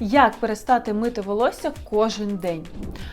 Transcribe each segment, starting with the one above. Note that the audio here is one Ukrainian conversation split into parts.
Як перестати мити волосся кожен день?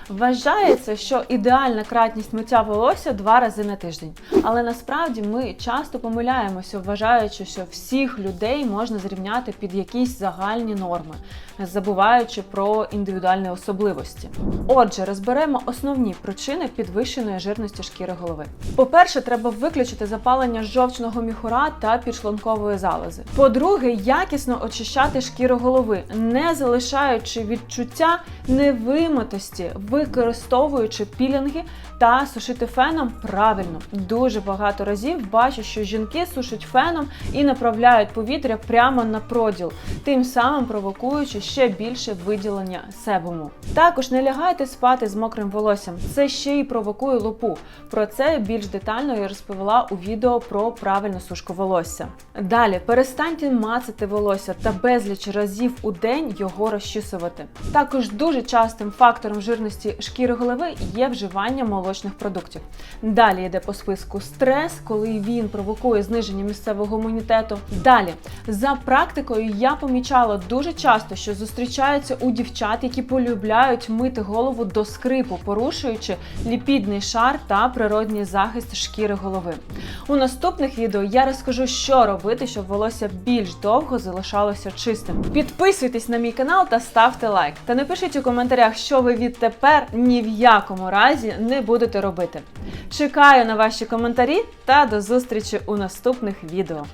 Вважається, що ідеальна кратність миття волосся два рази на тиждень. Але насправді ми часто помиляємося, вважаючи, що всіх людей можна зрівняти під якісь загальні норми, забуваючи про індивідуальні особливості. Отже, розберемо основні причини підвищеної жирності шкіри голови. По-перше, треба виключити запалення жовчного міхура та підшлункової залози. По-друге, якісно очищати шкіру голови, не залишаючи відчуття невимитості, використовуючи пілінги та сушити феном правильно. Дуже багато разів бачу, що жінки сушать феном і направляють повітря прямо на проділ, тим самим провокуючи ще більше виділення себуму. Також не лягайте спати з мокрим волоссям. Це ще й провокує лупу. Про це більш детально я розповіла у відео про правильну сушку волосся. Далі перестаньте мацати волосся та безліч разів у день його розчісувати. Також дуже частим фактором жирності шкіри голови є вживання молочних продуктів. Далі йде по списку стрес, коли він провокує зниження місцевого імунітету. Далі за практикою я помічала дуже часто, що зустрічаються у дівчат, які полюбляють мити голову до скрипу, порушуючи ліпідний шар та природній захист шкіри голови. У наступних відео я розкажу, що робити, щоб волосся більш довго залишалося чистим. Підписуйтесь на мій канал та ставте лайк. Та напишіть у коментарях, що ви відтепер ні в якому разі не будете робити. Чекаю на ваші коментарі та до зустрічі у наступних відео.